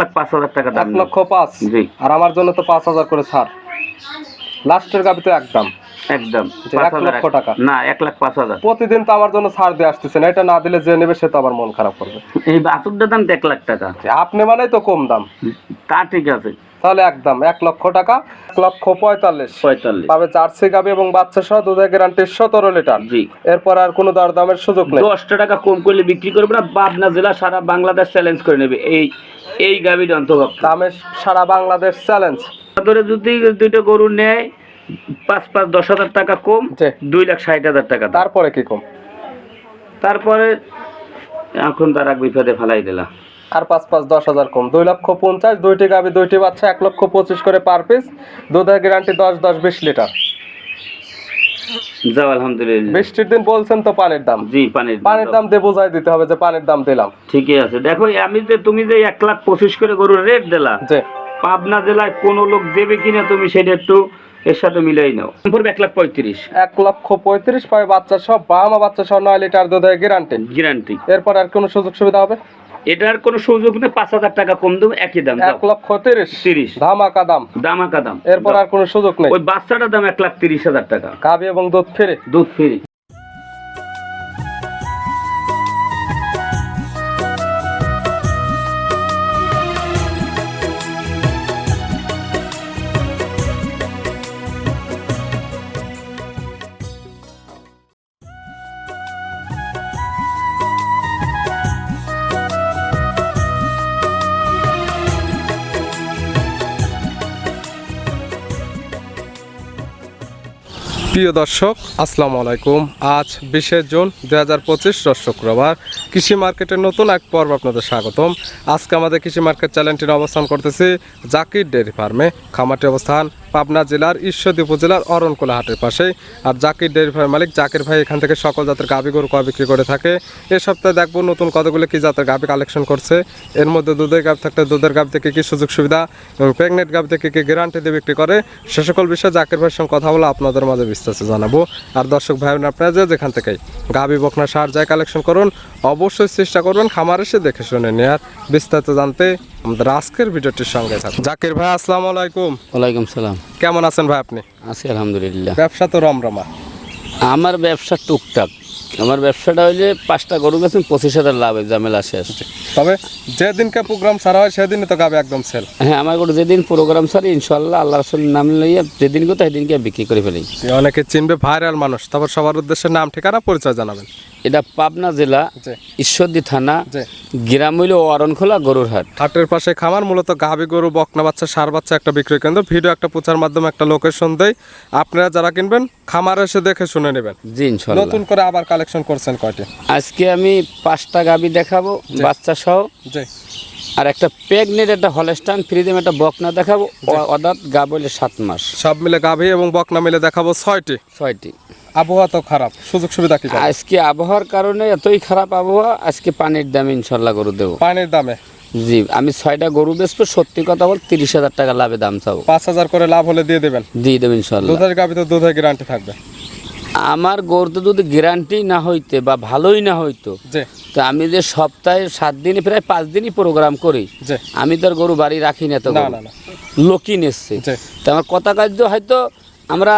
লাখ পাঁচ হাজার টাকা দাম এক লক্ষ পাঁচ। জি। আর আমার জন্য তো পাঁচ হাজার করে ছাড়। লাস্টের গাবি তো একদম। একদম এক লক্ষ টাকা। না এক লাখ পাঁচ হাজার। প্রতিদিন তো আমার জন্য ছাড় দিয়ে আসতেছেন এটা না দিলে যে নেবে সে তো আবার মন খারাপ করবে। এই বাছুরটার দাম এক লাখ টাকা। আপনি মানেই তো কম দাম। তা ঠিক আছে। তাহলে একদম এক লক্ষ টাকা এক লক্ষ পঁয়তাল্লিশ। পঁয়তাল্লিশ। পাবে জার্সি গাবি এবং বাচ্চা সহ দুধের গ্যারান্টি সতেরো লিটার। জি। এরপর আর কোনো দরদামের সুযোগ নেই। দশটা টাকা কম করলে বিক্রি করবে না পাবনা জেলা সারা বাংলাদেশ চ্যালেঞ্জ করে নেবে। এই এই গাভীর অন্তর্ভুক্ত দামে সারা বাংলাদেশ চ্যালেঞ্জ। ধরে যদি দুইটা গরু নেয় পাঁচ পাঁচ দশ হাজার টাকা কম। দুই লাখ ষাট হাজার টাকা তারপরে কি কম? তারপরে এখন তার এক বিপদে ফেলাই দিলা আর পাঁচ পাঁচ দশ হাজার কম। দুই লক্ষ পঞ্চাশ দুইটি গাবি দুইটি বাচ্চা এক লক্ষ পঁচিশ করে পার পিস দুধের গ্যারান্টি দশ দশ বিশ লিটার। যাও আলহামদুলিল্লাহ। বৃষ্টির দিন বলছেন তো পানির দাম। জি পানির পানির দাম দিয়ে বোঝাই দিতে হবে যে পানির দাম দিলাম। ঠিকই আছে। দেখো আমি যে তুমি যে এক লাখ পঁচিশ করে গরুর রেট দিলা যে পাবনা জেলায় কোন লোক দেবে কিনা তুমি সেটা একটু এর সাথে মিলাই নাও। পড়বে এক লাখ পঁয়ত্রিশ। এক লক্ষ পঁয়ত্রিশ পাবে বাচ্চা সব বামা বাচ্চা সহ নয় লিটার দুধের গ্যারান্টি গ্যারান্টি এরপর আর কোনো সুযোগ সুবিধা হবে? এটার কোনো সুযোগ নেই পাঁচ হাজার টাকা কম দেবো একই দাম এক লক্ষ তিরিশ। তিরিশ। ধামাকা দাম। ধামাকা দাম। এরপর আর কোনো সুযোগ নেই। ওই বাচ্চাটার দাম এক লাখ তিরিশ হাজার টাকা। কাবে এবং দুধ ফেরে। দুধ ফ্রি। প্রিয় দর্শক, আসসালামু আলাইকুম। আজ বিশে জুন দুই হাজার পঁচিশ কৃষি মার্কেটের নতুন এক পর্ব আপনাদের স্বাগতম। আজকে আমাদের কৃষি মার্কেট চ্যানেলটির অবস্থান করতেছি জাকির ডেয়ারি ফার্মে। খামারটি অবস্থান পাবনা জেলার ঈশ্বরদী উপজেলার অরণকোলা হাটের পাশে আর জাকির ডেয়ারি ফার্মের মালিক জাকির ভাই এখান থেকে সকল জাতের গাভি গরু কয় বিক্রি করে থাকে। এ সপ্তাহে দেখব নতুন কতগুলো কি জাতের গাভি কালেকশন করছে। এর মধ্যে দুধের গাভ থাকলে দুধের গাভ থেকে কি সুযোগ সুবিধা এবং প্রেগনেন্ট গাভ থেকে কি গ্যারান্টি দিয়ে বিক্রি করে। সে সকল বিষয়ে জাকির ভাইয়ের সঙ্গে কথা বলে আপনাদের মাঝে বিস্তারিত জানাব। আর দর্শক ভাই বোন আপনারা যে যেখান থেকে গাভী বকনা সার যায় কালেকশন করুন অবশ্যই চেষ্টা করবেন খামার এসে দেখে শুনে নেয়ার। বিস্তারিত জানতে আমাদের আজকের ভিডিওটির সঙ্গে থাকুন। জাকির ভাই আসসালামু আলাইকুম। ওয়ালাইকুম সালাম। কেমন আছেন ভাই আপনি? আছি আলহামদুলিল্লাহ। ব্যবসা তো রমরমা। আমার ব্যবসা টুকটাক। আমার ব্যবসাটা হইলে পাঁচটা গরু গেছেন পঁচিশ হাজার লাভ হয়, ঝামেলা শেষ। তবে যেদিনকে প্রোগ্রাম সারা হয় সেদিনই তো গাবে একদম সেল হ্যাঁ আমার গরু যেদিন প্রোগ্রাম সারি ইনশাল্লাহ আল্লাহ রসুল নাম লইয়া যেদিন গো সেদিনকে বিক্রি করে ফেলি। অনেকে চিনবে ভাইরাল মানুষ তারপর সবার উদ্দেশ্যে নাম ঠিকানা পরিচয় জানাবেন। এটা পাবনা জেলা ঈশ্বরদী থানা গ্রাম হইল অরণখোলা গরুর হাট হাটের পাশে খামার মূলত গাভী গরু বকনা বাচ্চা সার বাচ্চা একটা বিক্রয় কেন্দ্র। ভিডিও একটা প্রচার মাধ্যমে একটা লোকেশন দেয় আপনারা যারা কিনবেন খামার এসে দেখে শুনে নেবেন। জি নতুন করে আবার কালেকশন করছেন কয়টি? আজকে আমি পাঁচটা গাবি দেখাবো বাচ্চা সহ। জি। আর একটা প্রেগনেন্ট একটা হলস্টান ফ্রিদেম একটা বকনা দেখাবো। অ- অদাত গাব সাত মাস। সব মিলে গাভী এবং বকনা মিলে দেখাবো ছয়টি। ছয়টি। আবহাওয়া তো খারাপ সুযোগ সুবিধা কি আজকে আবহাওয়ার কারণে এতই খারাপ আবহাওয়া আজকে পানির দাম ইনশাল্লাহ গরু দেবো। পানির দামে? জি আমি ছয়টা গরু বেচবো সত্যি কথা বল তিরিশ হাজার টাকা লাভে দাম চাবো। পাঁচ হাজার করে লাভ হলে দিয়ে দেবেন? দিয়ে দেবেন ইনশাল্লাহ দুধের গাভী তো দুধের গ্যারান্টি থাকবে। আমার গরুতে যদি গ্যারান্টি না হইতে বা ভালোই না হইতো তো আমি যে সপ্তাহে সাত দিনে প্রায় পাঁচ দিনই প্রোগ্রাম করি। আমি তো আর গরু বাড়ি রাখি না তো লোকই নিচ্ছে। তো আমার কথা কার্য হয়তো আমরা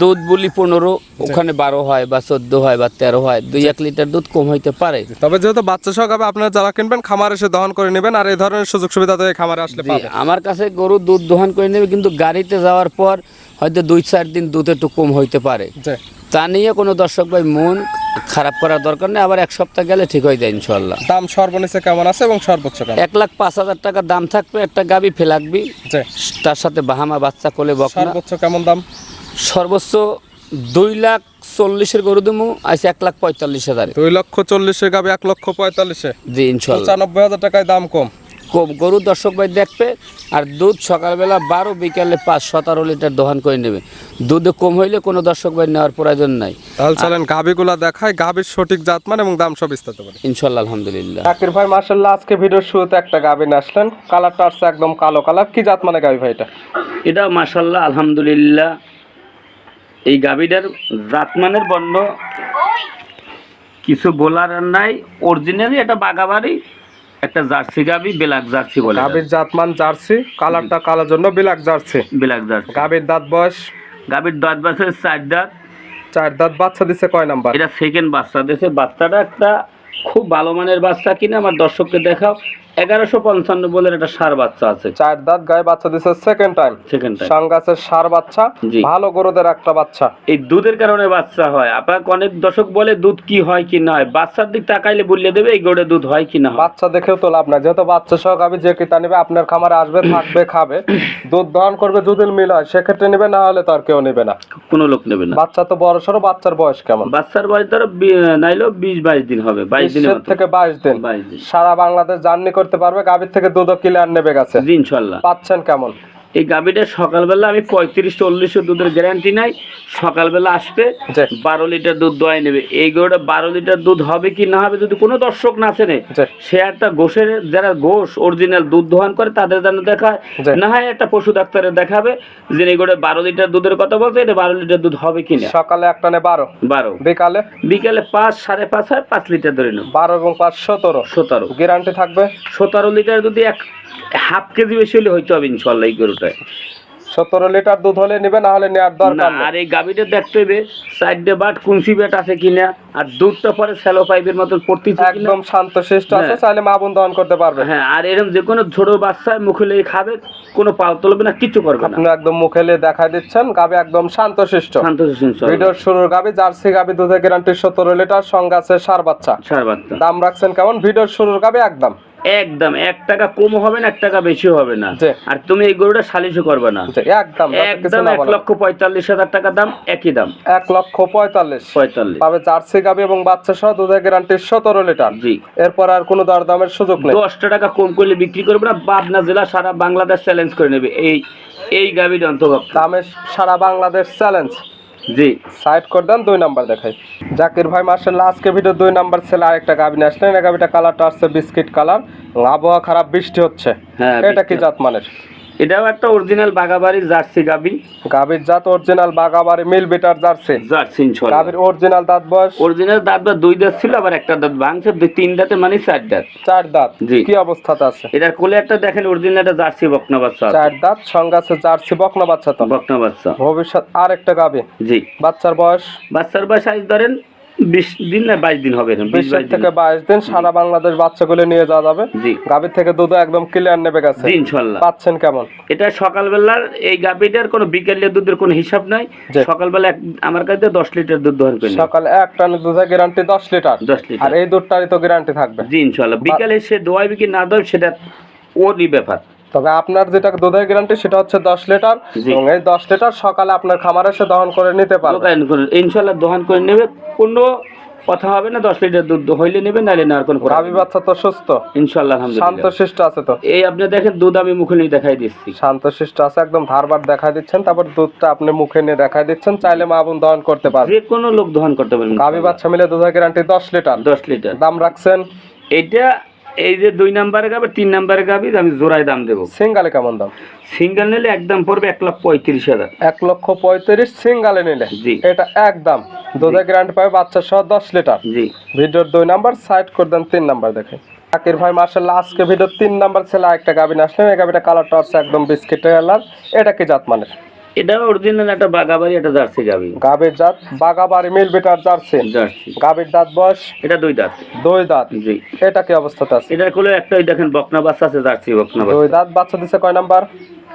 দুধ বলি পনেরো ওখানে বারো হয় বা চোদ্দ হয় বা তেরো হয় দুই এক লিটার দুধ কম হইতে পারে। তবে যেহেতু বাচ্চা সহ গাবে আপনারা যারা কিনবেন খামার এসে দহন করে নেবেন আর এই ধরনের সুযোগ সুবিধা তো খামারে আসলে আমার কাছে গরু দুধ দোহান করে নেবে কিন্তু গাড়িতে যাওয়ার পর হয়তো দুই চার দিন দুধ একটু কম হইতে পারে। তা নিয়ে কোনো দর্শক ভাই মন খারাপ করার দরকার নেই আবার এক সপ্তাহ গেলে ঠিক হয়ে যায় ইনশাল্লাহ দাম সর্বনিচে কেমন আছে এবং সর্বোচ্চ এক লাখ পাঁচ হাজার টাকা দাম থাকবে একটা গাবি ফেলাকবি তার সাথে বাহামা বাচ্চা কোলে বকনা। সর্বোচ্চ কেমন দাম? সর্বোচ্চ দুই লাখ চল্লিশের গরু দমু আছে এক লাখ পঁয়তাল্লিশ হাজার। দুই লক্ষ চল্লিশে গাবে এক লক্ষ পঁয়তাল্লিশে? জি ইনশাল্লাহ। পঁচানব্বই হাজার টাকায় দাম কম। কম গরু দর্শক ভাই দেখবে আর দুধ সকালবেলা বারো বিকালে পাঁচ সতেরো লিটার দোহান করে নেবে। দুধে কম হইলে কোনো দর্শক ভাই নেওয়ার প্রয়োজন নাই। তাহলে চলেন গাবিগুলা দেখায় গাবির সঠিক জাতমান এবং দাম সব বিস্তারিত বলি। ইনশাল্লাহ আলহামদুলিল্লাহ। জাকির ভাই মার্শাল্লাহ আজকে ভিডিওর শুরুতে একটা গাবি নিয়ে আসলেন। কালারটা আসছে একদম কালো কালার। কি জাত মানে গাবি ভাই এটা? এটা মাসাল্লাহ আলহামদুলিল্লাহ। এই গাভীটার জাতমানের বর্ণ কিছু বলার নাই। অরিজিনালি এটা বাগাবাড়ি একটা জার্সি গাবি ব্ল্যাক জার্সি বলে। গাভীর জাতমান জার্সি কালারটা কালার জন্য বিলাক জার্সি। Black jersey. গাভীর দাঁত বয়স? গাবির দশ বছরের চার দাঁত। চার দাঁত বাচ্চা দিছে কয় নাম্বার? এটা সেকেন্ড বাচ্চা দিয়েছে বাচ্চাটা একটা খুব ভালো মানের বাচ্চা কিনা আমার দর্শককে দেখাও। এগারোশো পঞ্চান্ন বলে একটা সার বাচ্চা আছে। চার দাঁত গায়ে বাচ্চা দিছে সেকেন্ড টাইম সেকেন্ড টাইম সাঙ্গাসের সার বাচ্চা ভালো গরুদের একটা বাচ্চা। এই দুধের কারণে বাচ্চা হয়। আপনাকে অনেক দর্শক বলে দুধ কি হয় কি না হয়। বাচ্চার দিক তাকাইলে বললে দেবে এই গরুর দুধ হয় কি না বাচ্চা দেখেও তো লাভ নাই। যেহেতু বাচ্চা সহ গাভী যে কিতা নিবে আপনার খামারে আসবে থাকবে খাবে। দুধ দহন করবে যদি মিল হয়। সেক্ষেত্রে নিবে না হলে তো আর কেউ নিবে না। কোনো লোক নেবে না। বাচ্চা তো বড় সড়ো বাচ্চার বয়স কেমন? বাচ্চার বয়স ধরো নাইলেও বিশ বাইশ দিন হবে বাইশ মতো। থেকে বাইশ দিন। সারা বাংলাদেশ জার্নি করতে পারবে। গাভীর থেকে দুদক কিলে আর নেবে গেছে। ইনশাল্লাহ। পাচ্ছেন কেমন? এই গাভীটা সকালবেলা আমি পঁয়ত্রিশ চল্লিশশো দুধের গ্যারান্টি নাই। সকালবেলা আসবে। বারো লিটার দুধ দোয়াই নেবে। এই গরুটা বারো লিটার দুধ হবে কি না হবে যদি কোনো দর্শক না চেনে সে একটা গোষের যারা গোষ অরিজিনাল দুধ দোহান করে তাদের যেন দেখায়। না হয় একটা পশু ডাক্তারের দেখাবে যে এই গরুটা বারো লিটার দুধের কথা বলছে এটা বারো লিটার দুধ হবে কি না। সকালে একটা নে বারো। বারো। বিকালে? বিকালে পাঁচ সাড়ে পাঁচ হয় পাঁচ লিটার ধরে নেব। বারো এবং পাঁচ সতেরো। সতেরো। গ্যারান্টি থাকবে? সতেরো লিটার যদি এক হাফ কেজি বেশি হলে হইতে হবে ইনশাল্লাহ এই গরুটায় সতেরো লিটার দুধ হলে নিবে না হলে নেওয়ার দরকার নেই। আর এই গাভীটা দেখতে হবে সাইডে বাট কুঞ্চি বেট আছে কিনা আর দুধটা পরে স্যালো পাইপের মতন একদম শান্ত শিষ্ট আছে হ্যাঁ। চাইলে মা বোন দহন করতে পারবে। হ্যাঁ আর এরকম যে কোনো ছোট বাচ্চা মুখে লেগে খাবে কোনো পাও তুলবে না কিচ্ছু করবে না। আপনি একদম মুখে নিয়ে দেখাই দিচ্ছেন গাবি একদম শান্ত শিষ্ট শান্ত শিষ্ট ভিডিওর শুরুর গাবি জার্সি গাবি দুধের গ্যারান্টি সতেরো লিটার সঙ্গে আছে সার বাচ্চা। সার বাচ্চা। দাম রাখছেন কেমন? ভিডিওর শুরুর গাবি একদম। একদম এক টাকা কম হবে না এক টাকা বেশি হবে না। আর তুমি এই গরুটা সালিশও করবে না। একদম একদম এক লক্ষ পঁয়তাল্লিশ হাজার টাকা দাম একই দাম। এক লক্ষ পঁয়তাল্লিশ। পঁয়তাল্লিশ। পাবে জার্সি গাবি এবং বাচ্চা সহ দুধের গ্যারান্টি সতেরো লিটার। জি। এরপর আর কোনো দরদামের সুযোগ নেই। দশটা টাকা কম করলে বিক্রি করবে না পাবনা জেলা সারা বাংলাদেশ চ্যালেঞ্জ করে নেবে। এই এই গাভীর অন্তর্ভুক্ত। দামে সারা বাংলাদেশ চ্যালেঞ্জ জি। সাইড করে দেন দুই নাম্বার দেখাই। জাকির ভাই মার্শাল্লাহ আজকে ভিডিও দুই নাম্বার ছেলে আরেকটা গাবি নিয়ে আসলেন। এই গাবিটা কালারটা আসছে বিস্কিট কালার আবহাওয়া খারাপ বৃষ্টি হচ্ছে। হ্যাঁ এটা কি জাত মানের এটাও একটা অরিজিনাল বাগাবাড়ির জার্সি গাবি। গাবির জাত অরিজিনাল বাগাবাড়ি মিল বেটার জার্সি। জার্সি ইনশাল্লাহ। গাবির অরিজিনাল দাঁত বয়স? অরিজিনাল দাঁত বা দুই দাঁত ছিল আবার একটা দাঁত ভাঙছে দুই তিন দাঁতে মানে চার দাঁত। চার দাঁত। জি। কি অবস্থাতে আছে? এটার কোলে একটা দেখেন অরিজিনাল একটা জার্সি বকনা বাচ্চা। চার দাঁত সঙ্গে আছে জার্সি বকনা বাচ্চা তো। বকনা বাচ্চা ভবিষ্যৎ আর একটা গাবি। জি। বাচ্চার বয়স? বাচ্চার বয়স আজ ধরেন বিশ দিন না বাইশ দিন হবে বিশ বাইশ দিন। থেকে বাইশ দিন সারা বাংলাদেশ বাচ্চাগুলো নিয়ে যাওয়া যাবে। জি। গাবির থেকে দুধ একদম ক্লিয়ার নেবে গেছে ইনশাল্লাহ। পাচ্ছেন কেমন? এটা সকালবেলার এই গাভিটার কোনো বিকেলের দুধের কোনো হিসাব নাই। সকালবেলা আমার কাছে দশ লিটার দুধ দহন করে সকালে এক টান দুধের গ্যারান্টি দশ লিটার। দশ আর এই দুধটারই তো গ্যারান্টি থাকবে। জি ইনশাল্লাহ। বিকালে সে দোয়াইবে কি না দোয়াইবে সেটা ওরই ব্যাপার। তবে আপনার যেটা দুধের গ্যারান্টি সেটা হচ্ছে দশ লিটার এবং এই দশ লিটার সকালে আপনার খামারে এসে দহন করে নিতে পারবে। ইনশাল্লাহ দহন করে নেবে। কোনো কথা হবে না দশ লিটার দুধ হইলে নেবে নাহলে নেওয়ার কোনো গাভী বাচ্চা তো সুস্থ। ইনশাল্লাহ শান্ত শিষ্ট আছে তো। এই আপনি দেখেন দুধ আমি মুখে নিয়ে দেখাই দিচ্ছি। শান্ত শিষ্ট আছে একদম ধারবার দেখাই দিচ্ছেন। তারপর দুধটা আপনি মুখে নিয়ে দেখাই দিচ্ছেন। চাইলে মা বোন দহন করতে পারবে। যে কোনো লোক দহন করতে পারবেন গাভী বাচ্চা মিলে দুধের গ্যারান্টি দশ লিটার। দশ লিটার। দাম রাখছেন? এটা এই যে দুই নাম্বারে গাবে তিন নাম্বারে গাবি আমি জোড়ায় দাম দেবো। সিঙ্গালে কেমন দাম? সিঙ্গেল নিলে একদম পড়বে এক লক্ষ পঁয়ত্রিশ হাজার। এক লক্ষ পঁয়ত্রিশ সিঙ্গালে নিলে? জি। এটা একদম দুধের গ্যারান্টি পাবে বাচ্চা সহ দশ লিটার। জি। ভিডিওর দুই নাম্বার সাইড করে দেন তিন নাম্বার দেখে। আকির ভাই মার্শাল্লাহ আজকে ভিডিও তিন নাম্বার ছেলে একটা গাবিন আসলেন এই গাবিটা কালারটা হচ্ছে একদম বিস্কিট কালার। এটা কি জাত মানের? এটা অরিজিনাল একটা বাগাবাড়ি একটা জার্সি গাবি। গাবির জাত বাগাবাড়ি মিল বিটার জার্সি। জার্সি। গাবির দাঁত বয়স? এটা দুই দাঁত। দুই দাঁত। জি। এটা কি অবস্থাতে আছে? এটার কোলে একটা ওই দেখেন বকনা বাচ্চা আছে জার্সি বকনা দুই দাঁত বাচ্চা দিছে কয় নাম্বার?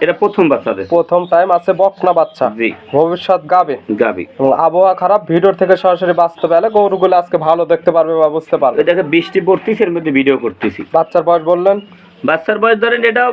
এটা প্রথম বাচ্চা প্রথম টাইম আছে বকনা বাচ্চা। জি। ভবিষ্যৎ গাবে। গাবে। এবং আবহাওয়া খারাপ ভিডিওর থেকে সরাসরি বাস্তবে এলে গরুগুলো আজকে ভালো দেখতে পারবে বা বুঝতে পারবে। এটাকে বৃষ্টি পড়তেছে এর মধ্যে ভিডিও করতেছি। বাচ্চার বয়স বললেন? বাচ্চার বয়স ধরেন এটা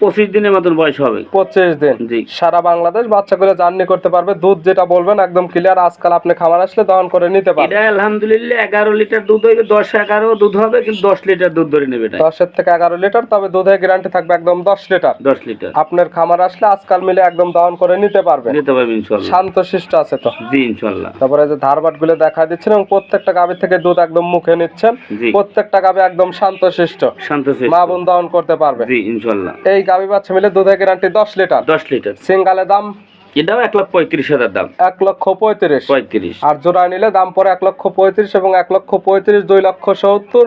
পঁচিশ দিনের মতন বয়স হবে। পঁচিশ দিন। জি। সারা বাংলাদেশ বাচ্চাগুলো জার্নি করতে পারবে। দুধ যেটা বলবেন একদম ক্লিয়ার আজকাল আপনি খামার আসলে দহন করে নিতে এটা আলহামদুলিল্লাহ এগারো লিটার দুধ হইবে দশ এগারো দুধ হবে কিন্তু দশ লিটার দুধ ধরে নেবে এটা। দশের থেকে এগারো লিটার তবে দুধের গ্যারান্টি থাকবে একদম দশ লিটার। দশ লিটার। আপনার খামার আসলে আজকাল মিলে একদম দহন করে নিতে পারবেন নিতে পারবে ইনশাল্লাহ। শান্ত শিষ্ট আছে তো? জি ইনশাল্লাহ। তারপরে যে ধারবাটগুলো দেখা দিচ্ছেন এবং প্রত্যেকটা গাভী থেকে দুধ একদম মুখে নিচ্ছেন। প্রত্যেকটা গাভী একদম শান্ত শিষ্ট। শান্ত মা বোন দহন করতে পারবে। জি ইনশাল্লাহ। এই গাভী বাচ্চা মিলে দুধের গ্যারান্টি দশ লিটার দশ লিটার সিঙ্গালে দাম? এটাও এক লাখ পঁয়ত্রিশ হাজার দাম। এক লক্ষ পঁয়ত্রিশ। পঁয়ত্রিশ। আর জোড়া নিলে দাম পড়ে এক লক্ষ পঁয়ত্রিশ এবং এক লক্ষ পঁয়ত্রিশ দুই লক্ষ সত্তর।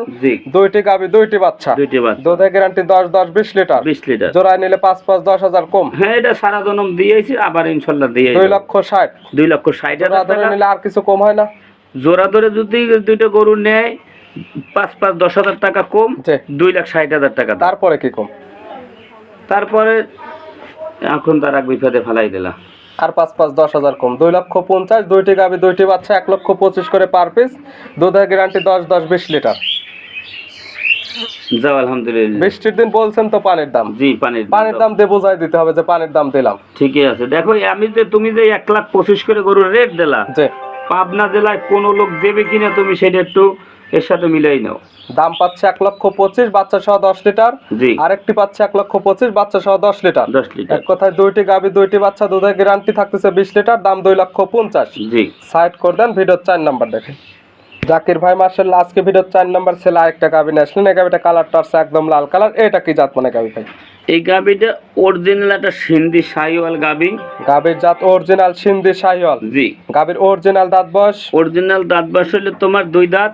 দুইটি গাবি দুইটি বাচ্চা। দুইটি বাচ্চা। দুধের গ্যারান্টি দশ দশ বিশ লিটার বিশ লিটার জোড়ায় নিলে পাঁচ পাঁচ দশ হাজার কম। হ্যাঁ এটা সারা জনম দিয়েছি আবার ইনশাল্লাহ দিয়ে দুই লক্ষ ষাট। দুই লক্ষ ষাট হাজার নিলে আর কিছু কম হয় না? জোড়া ধরে যদি দুইটা গরু নেয় পাঁচ পাঁচ দশ হাজার টাকা কম দুই লাখ ষাট হাজার টাকা তারপরে কি কম? তারপরে এখন তার বিপদে ফেলাই দিলা। আর পাঁচ পাঁচ দশ হাজার কম। দুই লক্ষ পঞ্চাশ দুইটি গাবি দুইটি বাচ্চা এক লক্ষ পঁচিশ করে পার পিস দুধের গ্যারান্টি দশ দশ বিশ লিটার যাও আলহামদুলিল্লাহ। বৃষ্টির দিন বলছেন তো পানির দাম। জি পানির পানির দাম দিয়ে বোঝাই দিতে হবে যে পানির দাম দিলাম। ঠিকই আছে। দেখো আমি যে তুমি যে এক লাখ পঁচিশ করে গরুর রেট দিলা পাবনা জেলায় কোন লোক দেবে কিনা তুমি সেটা একটু এর সাথে মিলাই নাও। দাম পাচ্ছে এক লক্ষ পঁচিশ বাচ্চা সহ দশ লিটার। জি। আরেকটি পাচ্ছে এক লক্ষ পঁচিশ বাচ্চা সহ দশ লিটার। দশ লিটার। এক কথায় দুইটি গাবি দুইটি বাচ্চা দুধের গ্যারান্টি থাকতেছে বিশ লিটার দাম দুই লক্ষ পঞ্চাশ। জি। সাইড করে দেন ভিডিওর চার নাম্বার দেখেন জাকির ভাই মার্শাল আজকে ভিডিওর চার নাম্বার ছেলে আরেকটা গাবি নিয়ে আসলেন। এই গাবিটা কালারটা আছে একদম লাল কালার এটা কি জাত মানে গাবি ভাই? এই গাবিটা অরিজিনাল একটা সিন্ধি সাইওয়াল গাবি গাবির জাত অরিজিনাল সিন্ধি শাহিওয়াল। জি। গাবির অরিজিনাল দাঁত বয়স? অরিজিনাল দাঁত বাস হলে তোমার দুই দাঁত।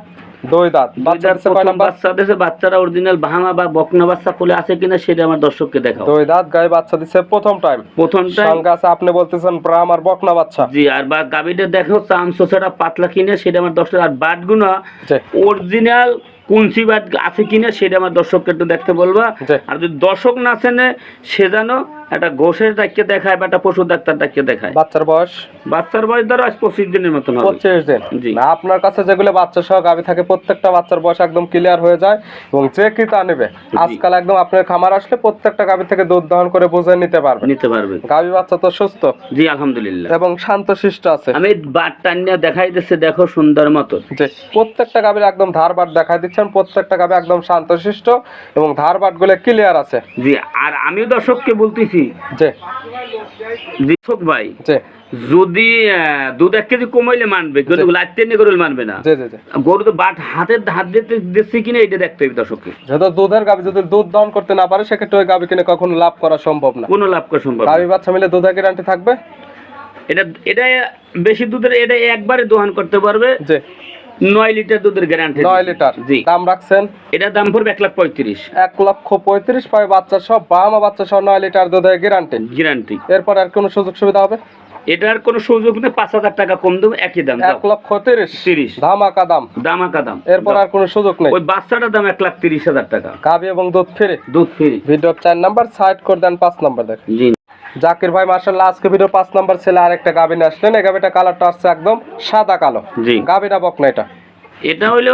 দুই দাঁত। বাচ্চা দাঁত আছে কয় নাম্বার? বাচ্চা দিয়েছে বাচ্চারা অরিজিনাল বাহামা বা বকনা বাচ্চা কোলে আছে কিনা সেটা আমার দর্শককে দেখাও। দুই দাঁত গায়ে বাচ্চা দিচ্ছে প্রথম টাইম প্রথমটা সঙ্গে আছে আপনি বলতেছেন আর বকনা বাচ্চা। জি আর বা গাবিটা দেখো চাম সোসাটা পাতলা কিনে সেটা আমার দর্শক আর বাটগুলো জি। অরিজিনাল কুঞ্চি বাট আছে কিনা সেটা আমার দর্শককে একটু দেখতে বলবা। আর যদি দর্শক না চেনে সে যেন একটা ঘোষের ডাক্তার দেখায় বা একটা পশু ডাক্তার ডাক্তার দেখায়। বাচ্চার বয়স? বাচ্চার বয়স ধরো আজ পঁচিশ দিনের মতন পঁচিশ দিন। জি। আপনার কাছে যেগুলো বাচ্চা সহ গাভি থাকে প্রত্যেকটা বাচ্চার বয়স একদম ক্লিয়ার হয়ে যায় এবং যে কি তা নেবে। আজকাল একদম আপনার খামার আসলে প্রত্যেকটা গাভি থেকে দুধ দহন করে বুঝে নিতে পারবে। নিতে পারবে। গাভি বাচ্চা তো সুস্থ। জি আলহামদুলিল্লাহ। এবং শান্ত শিষ্ট আছে। আমি বাট টান্না দেখাই দিচ্ছে দেখো সুন্দর মতো। প্রত্যেকটা গাভির একদম ধারবাট দেখা দিচ্ছেন প্রত্যেকটা গাভি একদম শান্ত শিষ্ট এবং ধারবাটগুলো ক্লিয়ার আছে। জি আর আমিও দর্শককে বলতেছি ভাই যদি দুধ এক কেজি কমাইলে মানবে কিন্তু নিয়ে মানবে না। গরু তো বাট হাতের হাত দিতে দিচ্ছে কিনা এটা দেখতে হবে দর্শককে। দুধের গাভি যদি দুধ করতে না পারে সেক্ষেত্রে ওই গাভি কিনে কখনো লাভ করা সম্ভব না। কোনো লাভ করা সম্ভব। গাভি বাচ্চা মিলে দুধের গ্যারান্টি থাকবে? এটা এটা বেশি দুধের এটা একবারে দোহান করতে পারবে। লিটার দুধের গ্যারান্টি লিটার। জি। দাম রাখছেন? এটার দাম পড়বে লাখ পঁয়ত্রিশ। এক লক্ষ পঁয়ত্রিশ পায় বাচ্চা বামা বাচ্চা সহ লিটার দুধের গ্যারান্টি গ্যারান্টি এরপর আর কোনো সুযোগ সুবিধা হবে? এটার কোনো সুযোগ নেই পাঁচ হাজার টাকা কম দেবো একই দাম এক লক্ষ তিরিশ। তিরিশ। ধামাকা দাম। দামাকা দাম। এরপর আর কোনো সুযোগ নেই? ওই বাচ্চাটার দাম এক লাখ তিরিশ হাজার টাকা। গাভি এবং দুধ ফিরে? দুধ ফ্রি। ভিডিওর চার নাম্বার সাইড করে দেন পাঁচ নাম্বার দেখ জি। জাকির ভাই মার্শাল্লাহ আজকে ভিডিও পাঁচ নাম্বার ছেলে আরেকটা একটা নিয়ে আসলেন। এই গাবিটা কালারটা আসছে একদম সাদা কালো। জি। গাভীটা বক না এটা। এটা হলো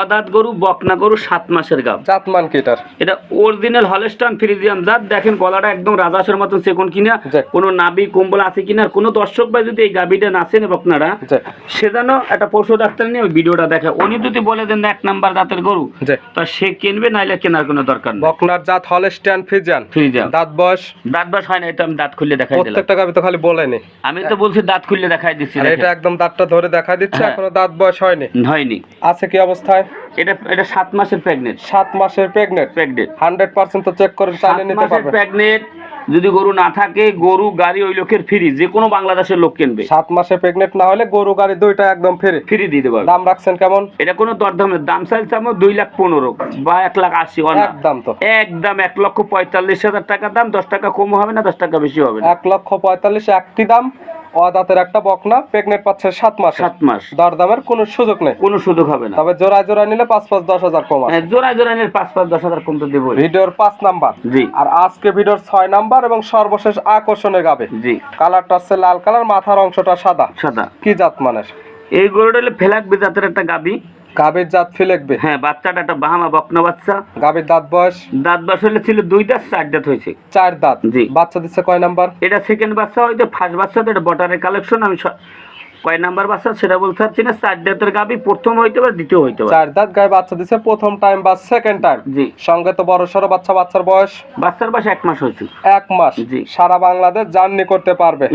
অদাত গরু বকনা গরু সাত মাসের গাব। জাতমান কি এটার? এটা অরিজিনাল হলেস্টান ফ্রিজিয়াম জাত। দেখেন গলাটা একদম রাজাসের মতন সেকন কিনা। কোনো নাবি কম্বল আছে কিনা। কোনো দর্শক ভাই যদি এই গাবিটা নাচেন বকনারা সে যেন একটা পশু ডাক্তার নিয়ে ওই ভিডিওটা দেখে। উনি যদি বলে দেন এক নাম্বার দাঁতের গরু তা সে কিনবে নাইলে কেনার কোনো দরকার নেই। বকনার জাত হলস্টিয়ান ফিজিয়ান ফ্রিজিয়াম দাঁত বয়স? দাঁত বাস হয় না এটা আমি দাঁত খুললে দেখাই দিলাম। প্রত্যেকটা গাভি তো খালি বলেনি। আমি তো বলছি দাঁত খুললে দেখাই দিচ্ছি এটা একদম দাঁতটা ধরে দেখা দিচ্ছে হ্যাঁ। এখনও দাঁত বয়স হয়নি। হয়নি। আছে কি অবস্থায় এটা এটা সাত মাসের প্রেগনেন্ট সাত মাসের প্রেগনেন্ট প্রেগনেন্ট হান্ড্রেড পার্সেন্ট তো চেক করে চালিয়ে নিতে পারবে। প্রেগনেন্ট যদি গরু না থাকে গরু গাড়ি ওই লোকের ফ্রি যে কোনো বাংলাদেশের লোক কিনবে। সাত মাসে প্রেগনেন্ট না হলে গরু গাড়ি দুইটা একদম ফ্রি ফ্রি দিয়ে দেবো দাম রাখছেন কেমন? এটা কোনো দরদামের দাম চাইছে আমার দুই লাখ পনেরো বা এক লাখ আশি একদম তো। একদম এক লক্ষ পঁয়তাল্লিশ হাজার টাকা দাম। দশ টাকা কম হবে না দশ টাকা বেশি হবে না। এক লক্ষ পঁয়তাল্লিশ একটি দাম। অদাতের একটা বকনা প্রেগনেন্ট পাচ্ছে সাত মাস। সাত মাস। দরদামের কোনো সুযোগ নেই। কোনো সুযোগ হবে না। তবে জোড়ায় জোড়ায় নিলে পাঁচ পাঁচ দশ হাজার কম হ্যাঁ, জোড়ায় জোড়ায় নিলে পাঁচ পাঁচ দশ হাজার কম তো দেবো ভিডিওর পাঁচ নাম্বার। জি। আর আজকে ভিডিওর ছয় নাম্বার এবং সর্বশেষ আকর্ষণের গাবে। জি। কালারটা হচ্ছে লাল কালার মাথার অংশটা সাদা। সাদা। কি জাত মানের? এই গরুটা হলো ফেলাক বিজাতের একটা গাবি। গাভীর জাত ফিলেকবে হ্যাঁ বাচ্চাটা একটা বাহামা বকনা বাচ্চা। গাভীর দাঁত বয়স? দাঁত বয়স হলে ছিল দুই দাঁত চার দাঁত হয়েছে। চার দাঁত। জি। বাচ্চা দিচ্ছে কয় নাম্বার? এটা সেকেন্ড বাচ্চা হয়তো ফার্স্ট বাচ্চা তো এটা বটারের কালেকশন আমি কয় নাম্বার বাচ্চা সেটা বলতে পারছি না। চার দাঁতের গাবি প্রথম হইতে পারে দ্বিতীয় হইতে পারে। চার দাঁত গায়ে বাচ্চা দিচ্ছে প্রথম টাইম বা সেকেন্ড টাইম জি। সঙ্গে তো বড় সড়ো বাচ্চা বাচ্চার বয়স বাচ্চার বাস এক মাস হয়েছে। এক মাস। জি। সারা বাংলাদেশ জার্নি করতে পারবে।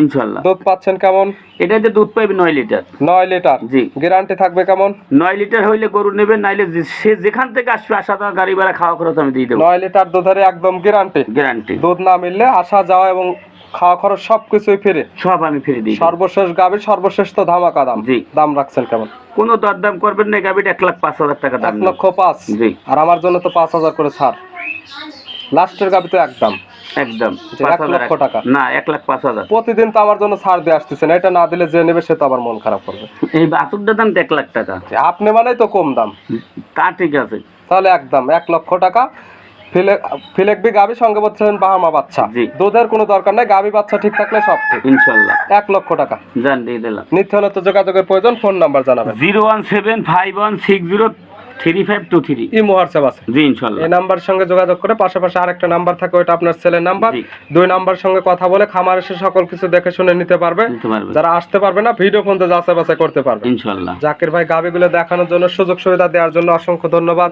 দুধ পাচ্ছেন কেমন? এটা যে দুধ পাইবে নয় লিটার। নয় লিটার। জি। গ্যারান্টি থাকবে কেমন? নয় লিটার হইলে গরু নেবে নাইলে সে যেখান থেকে আসবে আসা গাড়ি ভাড়া খাওয়া খরচ আমি দিয়ে দেবো। নয় লিটার দুধের একদম গ্যারান্টি গ্যারান্টি দুধ না মিললে আসা যাওয়া এবং খাওয়া খরচ সবকিছুই ফিরে। সব আমি ফিরে দিই। সর্বশেষ গাবি সর্বশেষ তো ধামাকা দাম। জি। দাম রাখছেন কেমন? কোনো দরদাম করবেন না গাবিটা এক লাখ পাঁচ হাজার টাকা দাম এক লক্ষ পাঁচ। জি। আর আমার জন্য তো পাঁচ হাজার করে ছাড়। লাস্টের গাবি তো একদম। একদম। এক লক্ষ টাকা। না এক লাখ পাঁচ হাজার। প্রতিদিন তো আমার জন্য ছাড় দিয়ে আসতেছেন। এটা না দিলে যে নেবে সে তো আবার মন খারাপ করবে। এই বাছুরটার দাম এক লাখ টাকা। আপনি মানেই তো কম দাম। তা ঠিক আছে। তাহলে একদম এক লক্ষ টাকা। ফিলেকবি গাবি সঙ্গে বলছেন বাহামা বাচ্চা। দুধের কোনো দরকার নাই গাবি বাচ্চা ঠিক থাকলে সব ঠিক। ইনশাল্লাহ। এক লক্ষ টাকা। জান দিয়ে দিলাম। নিত্য যোগাযোগের প্রয়োজন ফোন নাম্বার জানাবেন। Zero one seven five one six zero three five two three. WhatsApp আছে। জি ইনশাল্লাহ। এই নাম্বার সঙ্গে যোগাযোগ করে পাশাপাশি আরেকটা নাম্বার থাকে ওটা আপনার ছেলের নাম্বার। দুই নাম্বার সঙ্গে কথা বলে খামার এসে সকল কিছু দেখে শুনে নিতে পারবে। নিতে পারবে। যারা আসতে পারবে না ভিডিও ফোন তো যাচাই বাছাই করতে পারবে। ইনশাল্লাহ। জাকির ভাই গাবিগুলো দেখানোর জন্য সুযোগ সুবিধা দেওয়ার জন্য অসংখ্য ধন্যবাদ।